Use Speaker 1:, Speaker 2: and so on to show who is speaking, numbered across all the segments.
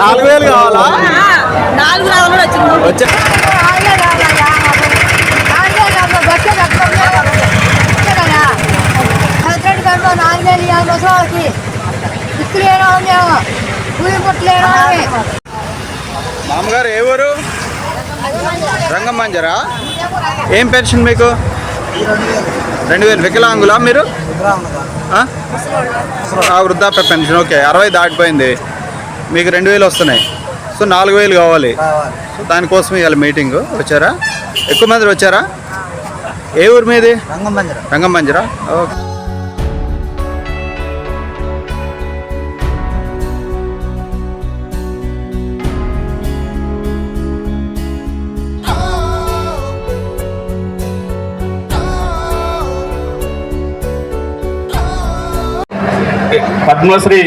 Speaker 1: నాలుగు వేలు కావాలా?
Speaker 2: నాలుగు రావాలి
Speaker 1: వచ్చే
Speaker 3: నాలుగేళ్ళు మేము కూలి
Speaker 1: మామగారు ఏ ఊరు? రంగం మంజరా? ఏం పెన్షన్ మీకు? రెండు వేలు. వికలాంగులా మీరు? వృద్ధాప్య పెన్షన్. ఓకే అరవై దాటిపోయింది. మీకు రెండు వేలు వస్తున్నాయి. సో నాలుగు వేలు కావాలి. సో దానికోసం ఇవాళ మీటింగ్. వచ్చారా? ఎక్కువ మంది వచ్చారా? ఏ ఊరు మీది?
Speaker 4: రంగం
Speaker 1: మంజరా ఓకే.
Speaker 5: పద్మశ్రీ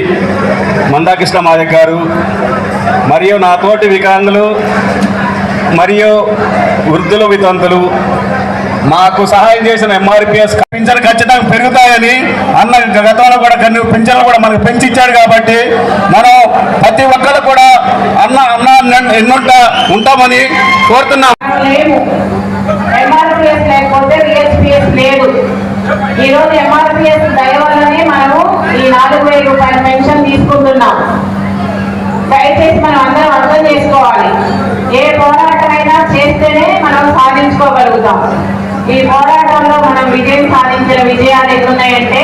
Speaker 5: మందాకృష్ణ మాదిక్ గారు మరియు నా తోటి వికలాంగులు మరియు వృద్ధులు వితంతులు మాకు సహాయం చేసిన ఎంఆర్పిఎస్ పింఛన్ ఖచ్చితంగా పెరుగుతాయని అన్న గతంలో కూడా కొన్ని పింఛన్లు కూడా మనకు పెంచి ఇచ్చాడు కాబట్టి మనం ప్రతి ఒక్కరు కూడా అన్న అన్న ఎన్నుంట ఉంటామని కోరుతున్నాం.
Speaker 6: లేదు. ఈ రోజు ఎంఆర్పిఎస్ దయ వల్లనే మనము ఈ నాలుగు వేల రూపాయల పెన్షన్ తీసుకుంటున్నాం. దయచేసి మనం అందరం అర్థం చేసుకోవాలి. ఏ పోరాటమైనా చేస్తేనే మనం సాధించుకోగలుగుతాం. ఈ పోరాటంలో మనం విజయం సాధించిన విజయాలు ఎన్నున్నాయంటే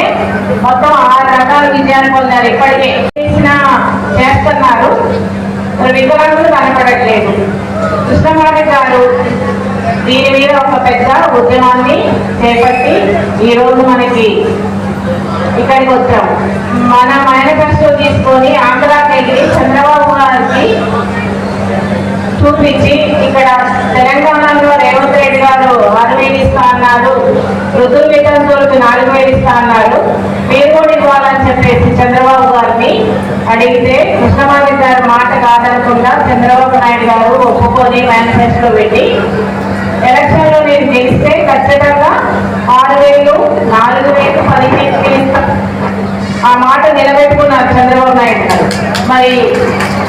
Speaker 6: మొత్తం ఆరు రకాల విజయాలు పొందారు ఇప్పటికే. చేసిన చేస్తున్నారు. వికలాంగులు కనపడట్లేదు. కృష్ణమాడి గారు దీని మీద ఒక పెద్ద ఉద్యమాన్ని చేపట్టి ఈ రోజు మనకి ఇక్కడికి వచ్చాం. మన మేనిఫెస్టో తీసుకొని ఆంధ్రాకి వెళ్ళి చంద్రబాబు గారికి చూపించి ఇక్కడ తెలంగాణలో రేవంత్ రెడ్డి గారు ఆరు వేలు ఇస్తా అన్నారు వృద్ధుల వితంతువులకు నాలుగు వేలు ఇస్తా అన్నారు. మీరు కూడా ఇవ్వాలని చెప్పేసి చంద్రబాబు గారిని అడిగితే కృష్ణమాది గారు మాట కాదనకుండా చంద్రబాబు నాయుడు గారు ఒప్పుకొని మేనిఫెస్టో పెట్టి ఎలక్షన్లో నేను గెలిస్తే ఖచ్చితంగా ఆరు వేలు నాలుగు వేలు పదిహేను వేలు ఇస్తాం. ఆ మాట నిలబెట్టుకున్నారు చంద్రబాబు నాయుడు గారు. మరి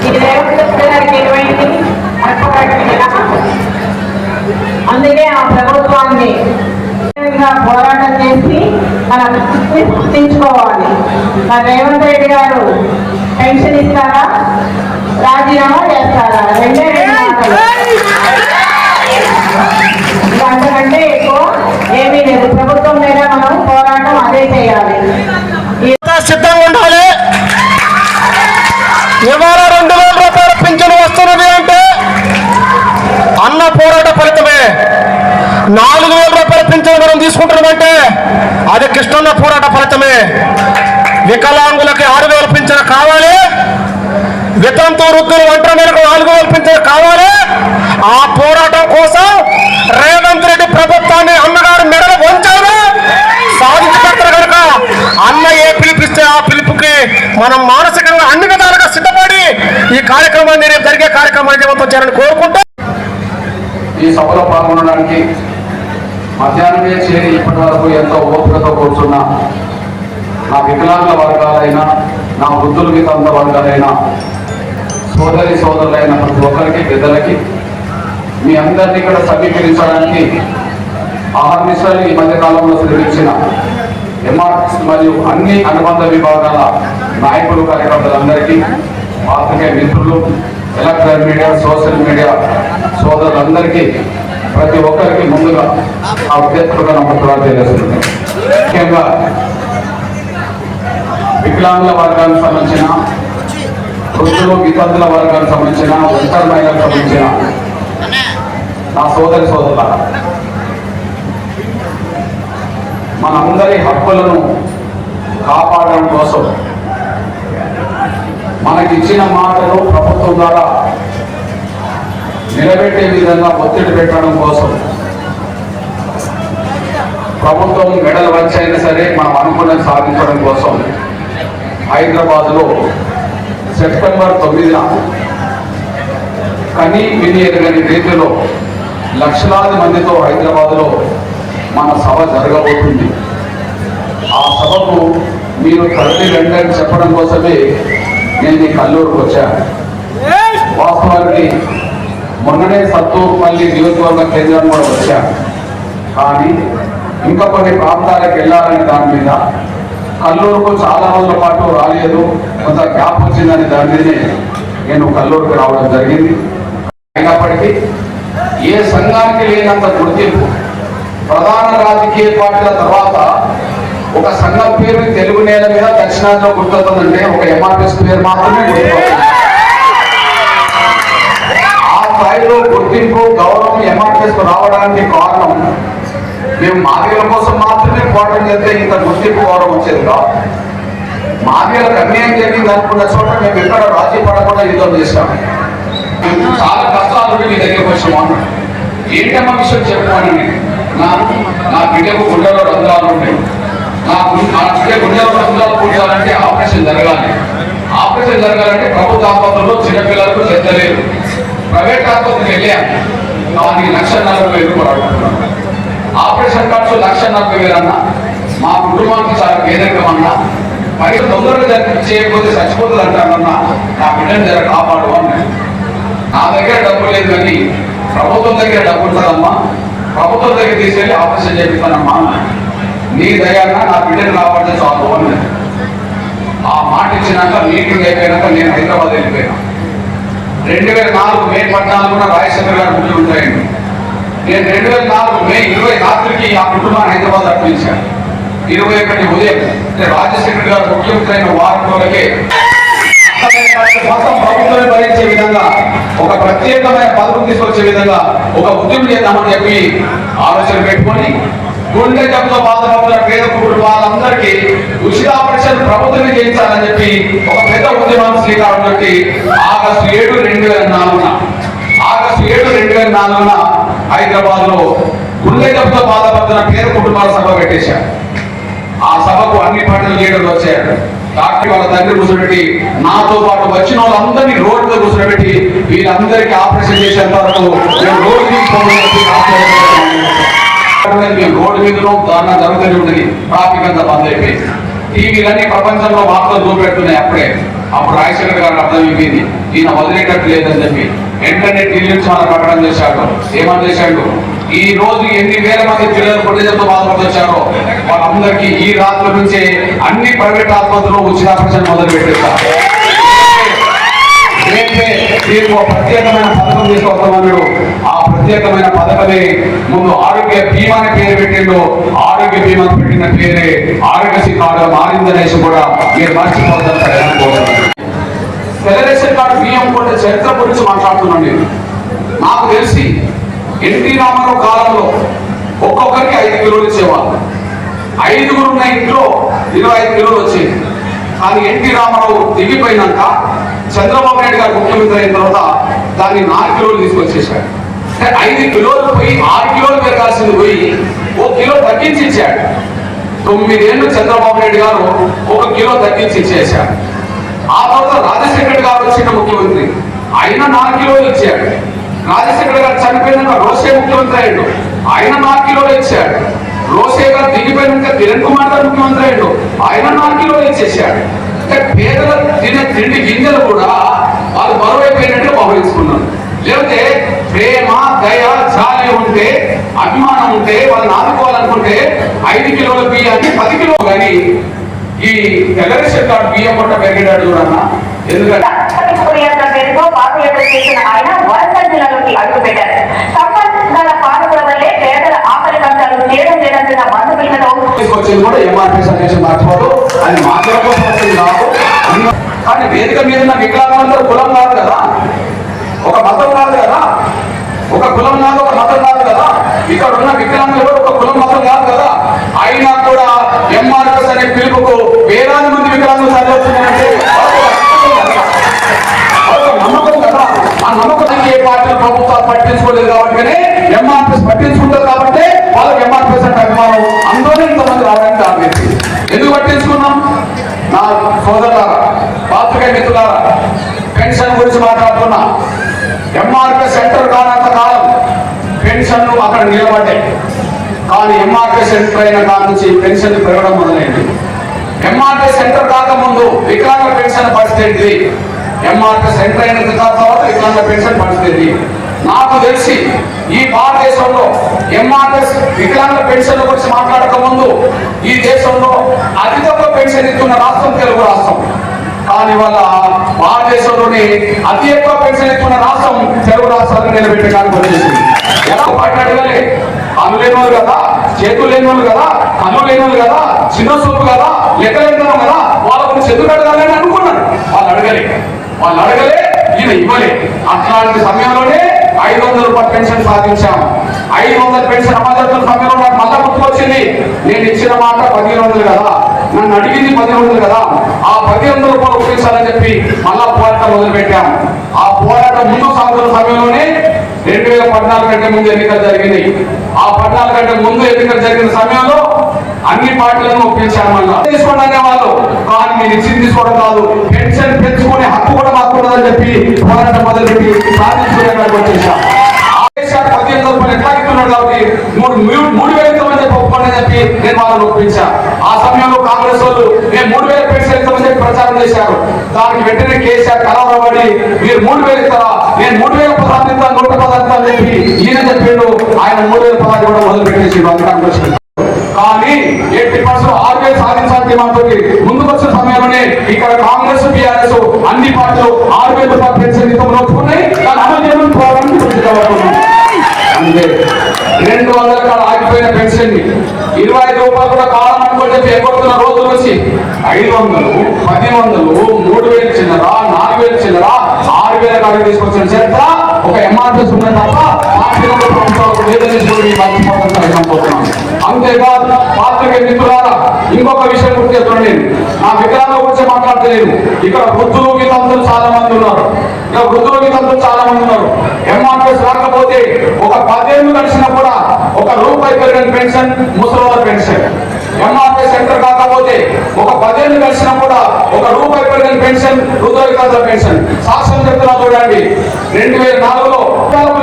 Speaker 6: ఇది రేవంత్ గారికి ఎటువంటి అందుకే ఆ ప్రభుత్వాన్ని పోరాటం చేసి మన గుర్తించుకోవాలి. మరి రేవంత్ రెడ్డి గారు పెన్షన్ ఇస్తారా? రాజీనామా చేస్తారా? రెండే రెండు చేయాలి.
Speaker 5: సిద్ధంగా ఉండాలి. ఇవాళ రెండు వేల రూపాయల పింఛను వస్తున్నది అంటే అన్న పోరాట ఫలితమే. నాలుగు వేల రూపాయల పింఛను మనం తీసుకుంటున్నామంటే అది కృష్ణన్న పోరాట ఫలితమే. వికలాంగులకి ఆరు వేల పింఛను కావాలి. వితంతు వృద్ధులు ఒంటరి నెలకు నాలుగు వేల పింఛను కావాలి ఆ పోరాటం కోసం రేవంత్ రెడ్డి ప్రభుత్వాన్ని అన్నగారు మెడలు వంచారు సాధించి పెడతారు కనుక అన్న ఏ పిలిపిస్తే ఆ పిలుపుకి మనం మానసికంగా అన్ని విధాలుగా సిద్ధపడి ఈ కార్యక్రమాన్ని రేపు జరిగే సహకరించాలని కోరుకుంటూ
Speaker 7: ఈ సభలో పాల్గొనడానికి మధ్యాహ్నమే చేరి ఇప్పటి వరకు ఎంతో ఓపికతో కూర్చున్న నా వికలాంగ వర్గాలైన నా వృద్ధుల వితంత వర్గాలైన సోదరి సోదరులైన ప్రతి ఒక్కరికి పెద్దలకి మీ అందరినీ ఇక్కడ సమీకరించడానికి ఆహర్నిశలు ఈ మధ్య కాలంలో శ్రమించిన ఎంఆర్ఎస్ మరియు అన్ని అనుబంధ విభాగాల నాయకులు కార్యకర్తలందరికీ పాత్రికే మిత్రులు ఎలక్ట్రానిక్ మీడియా సోషల్ మీడియా సోదరులందరికీ ప్రతి ఒక్కరికి ముందుగా ఆ ఉద్యోగులుగా నమ్మకాలు తెలియజేస్తుంది ముఖ్యంగా వికలాంగుల వర్గానికి సంబంధించిన వృద్ధులు వితంతుల వర్గానికి సంబంధించిన ఒంటరి మహిళలకు సంబంధించిన నా సోదరి సోదరుల మనందరి హక్కులను కాపాడడం కోసం మనకి ఇచ్చిన మాటలు ప్రభుత్వం ద్వారా నిలబెట్టే విధంగా ఒత్తిడి పెట్టడం కోసం ప్రభుత్వం మెడల్ వచ్చైనా సరే మనం అనుకున్న సాధించడం కోసం హైదరాబాద్లో సెప్టెంబర్ తొమ్మిదిన కనీ విని ఎరగని రీతిలో లక్షలాది మందితో హైదరాబాద్లో మన సభ జరగబోతుంది. ఆ సభకు మీరు తరలి రండి అని చెప్పడం కోసమే నేను కల్లూరుకు వచ్చాను వాస్తవానికి మొన్ననే సత్తూపల్లి నియోజకవర్గ కేంద్రం కూడా వచ్చాను కానీ ఇంకా కొన్ని ప్రాంతాలకు వెళ్ళాలని దాని మీద కల్లూరుకు చాలా రోజుల పాటు రాలేదు. కొంత గ్యాప్ వచ్చిందని దాని మీదనే నేను కల్లూరుకు రావడం జరిగింది. అయినప్పటికీ ఏ సంఘానికి లేనంత గుర్తింపు ప్రధాన రాజకీయ పార్టీల తర్వాత ఒక సంఘం పేరు తెలుగు నేల దక్షిణాదిలో గుర్తవుతుందంటే ఒక ఎంఆర్ఎస్ పేరు మాత్రమే గుర్తవుతుంది ఆ స్థాయిలో గుర్తింపు గౌరవం ఎంఆర్ఎస్ రావడానికి కారణం మేము మాదిగల కోసం మాత్రమే పోరాటం చేస్తే ఇంత గుర్తింపు గౌరవం వచ్చేది కాదు. మాదిగలకు అన్యాయం జరిగింది అనుకున్న చోట మేము ఎక్కడ రాజీ పడకుండా యుద్ధం చేశాము మేము చాలా కష్టాలు ఉండి మీ దగ్గరికి వచ్చాము. ఏంటమ్మా విషయం చెప్పాను నా నా బిడ్డకు గుండెలో రంధ్రాలు ఉన్నాయి నా నా పూడ్చాలంటే ఆపరేషన్ జరగాలి. ఆపరేషన్ జరగాలంటే ప్రభుత్వ ఆసుపత్రుల్లో చిన్నపిల్లలకు చెందలేదు ప్రైవేట్ ఆసుపత్రికి వెళ్ళాను దానికి లక్ష నలభై వేలు ఆపరేషన్ ఖర్చు లక్ష నలభై వేలు అన్న మా కుటుంబానికి చాలా పేదరికం అన్నా మరి తొందరగా జరిపి చేయకపోతే చచ్చిపోతుంది అంటానన్నా నా బిడ్డను జర కాపాడు అన్నాడు నా దగ్గర డబ్బు లేదు కానీ ప్రభుత్వం దగ్గర డబ్బు ఉంటుందమ్మా. ప్రభుత్వం దగ్గర తీసుకెళ్ళి ఆపరేషన్ చేపిస్తానమ్మా అన్నాడు. నీ దయన నా బిడ్డను కాపాడితే చాలు అని ఆ మాట ఇచ్చినాక మీటింగ్ అయిపోయినాక నేను హైదరాబాద్ వెళ్ళిపోయాను. రెండు వేల నాలుగు మే పద్నాలుగున రాజశేఖర్ గారు గుడ్లు ఉంటాయండి. నేను రెండు వేల నాలుగు మే ఇరవై రాత్రికి ఆ కుటుంబాన్ని హైదరాబాద్ అర్పించాను ఇరవై ఒకటి ఉదయం రాజశేఖర్ గారు ముఖ్యమంత్రి అయిన వారం రోజులకే మొత్తం ప్రభుత్వమే భరించే విధంగా ఒక ప్రత్యేకమైన పదవి తీసుకొచ్చే విధంగా ఒక ఉద్యమం చేద్దామని చెప్పి ఆలోచన పెట్టుకొని గుండె జబ్బుతో బాధపడుతున్న పేద కుటుంబాలందరికీ ఉచిత ఆపరేషన్ ప్రభుత్వం చేయించాలని చెప్పి ఒక పెద్ద ఉద్యమం శ్రీకారం చుట్టి ఆగస్టు ఏడు రెండు వేల నాలుగున ఆగస్టు ఏడు రెండు వేల నాలుగున హైదరాబాద్లో గుండె జబ్బుతో బాధపడుతున్న పేద కుటుంబాల సభ పెట్టేశారు. ఆ సభకు అన్ని పార్టీల లీడర్లు వచ్చారు. డాక్టర్ వాళ్ళ తండ్రి కూర్చోబెట్టి నాతో పాటు వచ్చిన వాళ్ళందరినీ రోడ్డు మీద కూర్చోబెట్టి వీళ్ళందరికీ ఆపరేషన్ చేసేంత వరకు మేము రోడ్డు మీద రోడ్డు మీదలో దారుణం జరుగుతూనే ఉంటుంది ట్రాఫిక్ అంతా బంద్ అయిపోయింది టీవీలన్నీ ప్రపంచంలో వార్తలు చూపెడుతున్నాయి అప్పుడే. అప్పుడు రాజశేఖర్ గారు అర్థమైపోయింది ఈయన వదిలేటట్టు లేదని చెప్పి. వెంటనే ఢిల్లీ నుంచి ప్రకటన చేశాడు. ఏమని చేశాడు? ఈ రోజు ఎన్ని వేల మంది పిల్లలు పొట్టిజంతో బాధపడుతొచ్చారో వాళ్ళందరికీ ఈ రాత్రి నుంచే అన్ని ప్రైవేట్ ఆసుపత్రులు ఉచిత ఆపరేషన్ మొదలు పెట్టేస్తారు దీనికి ఒక ప్రత్యేకమైన పథకం తీసుకొస్తామన్నాడు ఆ ప్రత్యేకమైన పథకమే ముందు ఆరోగ్య బీమా అని పేరు పెట్టిండు. ఆరోగ్య బీమా పెట్టిన పేరే ఆరోగ్యశ్రీ కార్డు మారిందనేసి కూడా మీరు మర్చిపోతారు ఫెడరేషన్ కార్డు బియ్యం కూడా చరిత్ర గురించి మాట్లాడుతున్నాను నేను. నాకు తెలిసి ఎన్టీ రామారావు కాలంలో ఒక్కొక్కరికి ఐదు కిలోలు ఇచ్చేవాళ్ళు. ఐదుగురు ఉన్న ఇంట్లో ఇరవై ఐదు కిలోలు వచ్చేది కానీ ఎన్టీ రామారావు దిగిపోయినాక చంద్రబాబు నాయుడు గారు ముఖ్యమంత్రి అయిన తర్వాత దాన్ని నాలుగు కిలోలు తీసుకొచ్చేసాడు ఐదు కిలోలు పోయి ఆరు కిలోలు పెరగాల్సింది పోయి ఓ కిలో తగ్గించి ఇచ్చాడు. తొమ్మిదేళ్ళు చంద్రబాబు నాయుడు గారు ఒక కిలో తగ్గించి ఇచ్చేశాడు ఆ తర్వాత రాజశేఖర్ గారు వచ్చిన ముఖ్యమంత్రి. ఆయన నాలుగు కిలోలు ఇచ్చాడు. రాజశేఖర్ గారు చనిపోయినాక రోసే ముఖ్యమంత్రి అయ్యాడు. ఆయన నాలుగు కిలోలు ఇచ్చాడు. రోసే గారు దిగిపోయినాక కిరణ్ కుమార్ గారు ముఖ్యమంత్రి అయ్యాడు. ఆయన నాలుగు కిలోలు ఇచ్చేసాడు అంటే పేదల తినే తిండి గింజలు కూడా వాళ్ళు బరువైపోయినట్టు భావించుకున్నారు లేకపోతే ప్రేమ దయ జాలి ఉంటే అభిమానం ఉంటే వాళ్ళని ఆదుకోవాలనుకుంటే ఐదు కిలోల బియ్యాన్ని పది కిలోలు కానీ ఈ తెల్లరేషన్ కార్డు బియ్యం కొట్ట పెరిగాడు చూడన్నా. ఎందుకంటే
Speaker 6: చేసిన ఆయన వరంగల్ జిల్లాలోకి అడుగుపెట్టారు సంపన్నుల పాలకుల వల్లే పేదల ఆకలి కష్టాలు తీయడం లేదంటున్న
Speaker 7: కూడా ఎంఆర్పీ సందేశం మర్చిపోదు అది మాటల కోసం వచ్చింది కాదు అన్ని- కానీ వేదిక మీద ఉన్న వికలాంగులందరూ కులం కాదు కదా. ఒక మతం కాదు కదా. ఒక కులం కాదు ఒక మతం కాదు కదా. ఇక్కడ ఉన్న వికలాంగులు ఒక కులం మతం కాదు కదా. అయినా కూడా ఎంఆర్ఎస్ అనే పిలుపుకు వేలాది మంది వికలాంగులు చదివుతున్నారంటే వాళ్ళకి నమ్మకం కదా. ఆ నమ్మకానికి ఏ పార్టీలు ప్రభుత్వాలు పట్టించుకోలేదు కాబట్టి ఎంఆర్ఎస్ పట్టించుకుంటారు కాబట్టి వాళ్ళకి ఎంఆర్ఎస్ అంటే అభిమానం. అందులోనే ఇంతమంది రావడానికి కారణం ఎందుకు పట్టించుకున్నాం? నా సోదరులారా పాత్రిక మిత్రులారా పెన్షన్ గురించి మాట్లాడుతున్నా. ఎంఆర్పీ సెంటర్ కానంత కాలం పెన్షన్లు అక్కడ నిలబడ్డాయి. కానీ ఎంఆర్పీ సెంటర్ అయిన కాడ నుంచి పెన్షన్ పెరగడం మొదలైంది. ఎంఆర్పీ సెంటర్ కాకముందు వికలాంగ పెన్షన్ పరిస్థితి ఎంఆర్పీ సెంటర్ అయిన తర్వాత వికలాంగ పెన్షన్ పరిస్థితి నాకు తెలిసి ఈ భారతదేశంలో ఎంఆర్ఎస్ వికలాంగ పెన్షన్ గురించి మాట్లాడక ముందు ఈ దేశంలో అతి తక్కువ పెన్షన్ ఇస్తున్న రాష్ట్రం తెలుగు రాష్ట్రం. కానీ వాళ్ళ భారతదేశంలోని అతి ఎక్కువ పెన్షన్ ఇస్తున్న రాష్ట్రం తెలుగు రాష్ట్రాలను నిలబెట్టడానికి వచ్చేసింది. ఎలా పాట అను లేని వాళ్ళు కదా చేతులు లేని వాళ్ళు కదా కళ్ళు లేని వాళ్ళు కదా చిన్న సొప్పు కదా లెక్కలేంతనం కదా వాళ్ళ గురించి ఎందుకు అడగాలని అనుకున్నాను. వాళ్ళు అడగలే. వాళ్ళు అడగలే ఈయన ఇవ్వలే. అట్లాంటి సమయంలోనే ఐదు వందల రూపాయల పెన్షన్ సాధించాం. ఐదు వందల పెన్షన్ అమలు సమయంలో నాకు మళ్ళా గుర్తుకొచ్చింది నేను ఇచ్చిన మాట పదిహేను వందలు కదా. నన్ను అడిగింది పది వందలు కదా. ఆ పదిహేను వందల రూపాయలు ఉపయోగించాలని చెప్పి మళ్ళా పోరాటం మొదలుపెట్టాం. ఆ పోరాటం ముందు సాగుతున్న సమయంలోనే రెండు వేల పద్నాలుగు కంటే ముందు ఎన్నికలు జరిగినాయి ఆ పద్నాలుగు కంటే ముందు ఎన్నికలు జరిగిన సమయంలో అన్ని పార్టీలను ఒప్పించాను మళ్ళా. తీసుకోండి అనేవాళ్ళు. కానీ మీరు ఇచ్చింది తీసుకోవడం కాదు. పెన్షన్ పెంచుకునే హక్కు కూడా మాకు చెప్పి పోరాటం మొదలుపెట్టి సాధించుకునే కాడికి వచ్చేసాం ఆదేశాలు పద్దెనిమిది రూపాయలు ఎట్లా ఇస్తున్నాడు కాబట్టి మూడు మూడు మూడు వేలు అని చెప్పి నేను వాళ్ళని ఒప్పించా ఆ సమయంలో కాంగ్రెస్ వాళ్ళు నేను మూడు వేల పెన్షన్ ఇస్తామని చెప్పి ప్రచారం చేశారు. దానికి వెంటనే కేసీఆర్ కలవరబడి మీరు మూడు వేలు ఇస్తారా? నేను మూడు వేల పదహారు ఇస్తాను నూట పదహారు అని చెప్పి ఈయన చెప్పిండు. ఆయన మూడు వేల పదహారు కూడా మొదలు పెట్టేసి కాంగ్రెస్ ఐదు వందలు పది వందలు మూడు వేలు చిన్నరా నాలుగు వేలు చిన్నరా ఆరు వేల కాడికి తీసుకొచ్చిన చరిత్ర ఒక ఎంఆర్ఎస్ ఉన్న తప్ప పార్టీలో ప్రభుత్వాలకు లేదని అంతేకాదు పాత్రిక మిత్రులారా ఇంకొక విషయం గుర్తు చేస్తున్నాను నేను నా విగ్రహాల గురించి మాట్లాడలేదు ఇక్కడ వృద్ధులు వితంతులు చాలా మంది ఉన్నారు. ఇక్కడ వృద్ధులు వితంతులు చాలా మంది ఉన్నారు. ఎంఆర్ఎస్ రాకపోతే ఒక పదేళ్ళు కలిసినా కూడా ఒక రూపాయి పెరిగిన పెన్షన్ ముసలి పెన్షన్. ఎంఆర్ ఒక పదేళ్ళు కలిసినా కూడా ఒక రూపాయి పెరిగిన పెన్షన్ వృద్ధుల పెన్షన్. సాక్ష్యం చెప్తున్నా చూడండి. రెండు వేల నాలుగులో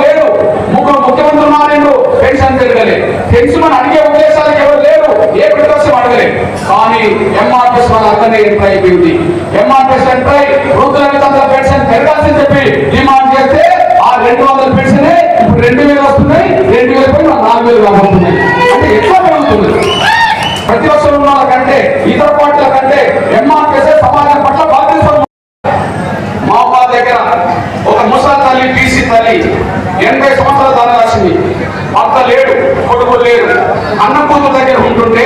Speaker 7: లేడు ముగ్గురు ముఖ్యమంత్రి మారిండు పెన్షన్ పెరగలే. పెన్షన్ అడిగే ఉద్దేశాలకు ఎవరు లేరు. ఏ ప్రతిపక్షం అడగలేదు కానీ ఎంఆర్పిఎస్ మన అక్కడనే ఎంటర్ అయిపోయింది. ఎంఆర్పిఎస్ ఎంటర్ అయి పెన్షన్ పెరగాల్సి చెప్పి డిమాండ్ చేస్తే ఆ రెండు వందల పెన్షన్ ఇప్పుడు రెండు వేలు వస్తున్నాయి. రెండు వేల పై నాలుగు వేలు కాబోతున్నాయి అంటే ఎట్లా పెరుగుతుంది. వర్షం ఉన్న కంటే ఇతర పార్టీల కంటే ఎంఆర్ఎస్ సమాజం పట్ల బాధ్యత మహబూబా దగ్గర ఒక ముసలి తల్లి బీసీ తల్లి ఎనభై సంవత్సరాల దాని రాసింది. భర్త లేడు కొడుకు లేడు అన్న కూతురు దగ్గర ఉంటుంటే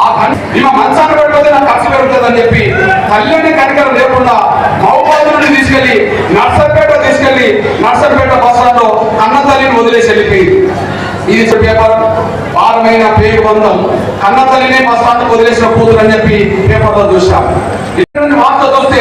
Speaker 7: ఆ కన్ మంచాన్ని పెడిపోతే నాకు ఖర్చు పెరుగుతుంది అని చెప్పి తల్లిని కనికరం లేకుండా మహబూబాద్ నుండి తీసుకెళ్ళి నర్సంపేట తీసుకెళ్ళి నర్సంపేట బస్సులలో కన్న తల్లిని వదిలేసి వెళ్ళిపోయింది. ఇది పేపర్ భారమైన పేరు బంధం కన్న తల్లినే బస్ వదిలేసిన కూతురు అని చెప్పి పేపర్లో చూసాం ఇక్కడ వార్త చూస్తే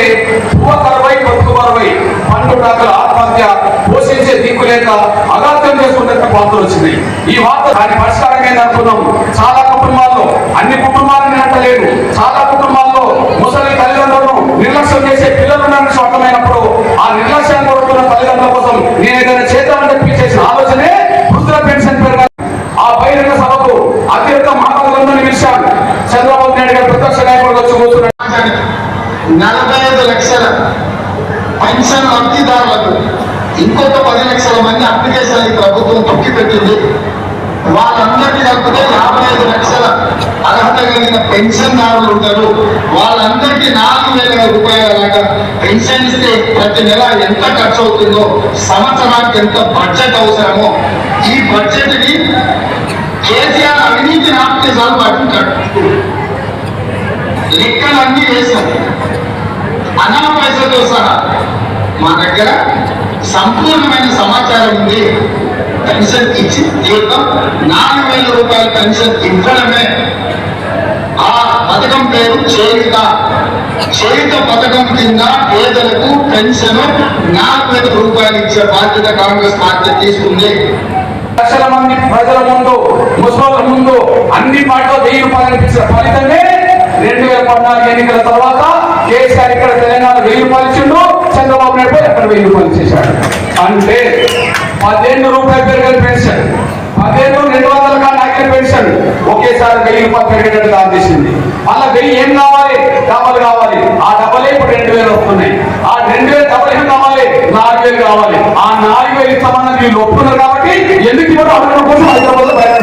Speaker 7: పువ్వ కరువై బతుకు కరువై పండు డాకల ఆత్మహత్య పోషించే దిక్కు లేక అగాత్యం చేసుకున్నట్టు వార్తలు వచ్చింది ఈ వార్త దాని పరిష్కారం అనుకున్నాం. చాలా కుటుంబాల్లో అన్ని కుటుంబాలని అంటలేదు చాలా కుటుంబాల్లో ముసలి తల్లిదండ్రులను నిర్లక్ష్యం చేసే పిల్లలు ఉన్నారని అర్థమైనప్పుడు ఆ పెన్షన్
Speaker 4: లబ్ధిదారులకు ఇంకొక పది లక్షల మంది అప్లికేషన్ ఈ ప్రభుత్వం తొక్కి పెట్టింది వాళ్ళందరికీ కలిపితే యాభై ఐదు లక్షల అర్హత కలిగిన పెన్షన్దారులు ఉంటారు. వాళ్ళందరికీ నాలుగు వేల రూపాయల పెన్షన్ ఇస్తే ప్రతి నెల ఎంత ఖర్చు అవుతుందో సంవత్సరానికి ఎంత బడ్జెట్ అవసరమో ఈ బడ్జెట్ని కేసీఆర్ అవినీతి ఆపితే పట్టుకుంటాడు లెక్కలన్నీ వేశాం అన్న పైసలతో సహా మా దగ్గర సంపూర్ణమైన సమాచారం ఉంది. పెన్షన్ ఇచ్చి తీర్థం నాలుగు వేల రూపాయల పెన్షన్ ఇవ్వడమే. ఆ పథకం పేరు చేయుత. చేయుత పథకం కింద పేదలకు పెన్షన్ నాలుగు వేల రూపాయలు ఇచ్చే బాధ్యత కాంగ్రెస్ పార్టీ తీసుకుంది.
Speaker 7: లక్షల మంది ప్రజల ముందు ముసలి ముందు అన్ని పాటలు వెయ్యి రూపాయలు ఇచ్చిన ఫలితమే రెండు వేల పద్నాలుగు ఎన్నికల తర్వాత కేసీఆర్ ఇక్కడ తెలంగాణ వెయ్యి రూపాయలు చంద్రబాబు నాయుడు పోయి అక్కడ వెయ్యి రూపాయలు అంటే పదిహేను రూపాయలు పెరిగిన పెన్షన్ పదిహేను రెండు వందల కాడ రూపాయల పెన్షన్ ఒకేసారి వెయ్యి రూపాయలు పెరిగేటట్టు దాచేసింది అలా వెయ్యి ఏం కావాలి? డబ్బలు కావాలి. ఆ డబ్బలే ఇప్పుడు రెండు వేలు వస్తున్నాయి. ఆ రెండు వేలు డబ్బలు ఏం కావాలి? నాలుగు వేలు కావాలి. ఆ నాలుగు వేలు ఇస్తామన్నది వీళ్ళు ఒప్పుకున్నారు కాబట్టి ఎందుకు ఇవ్వడం అడగడం కోసం హైదరాబాద్లో బయట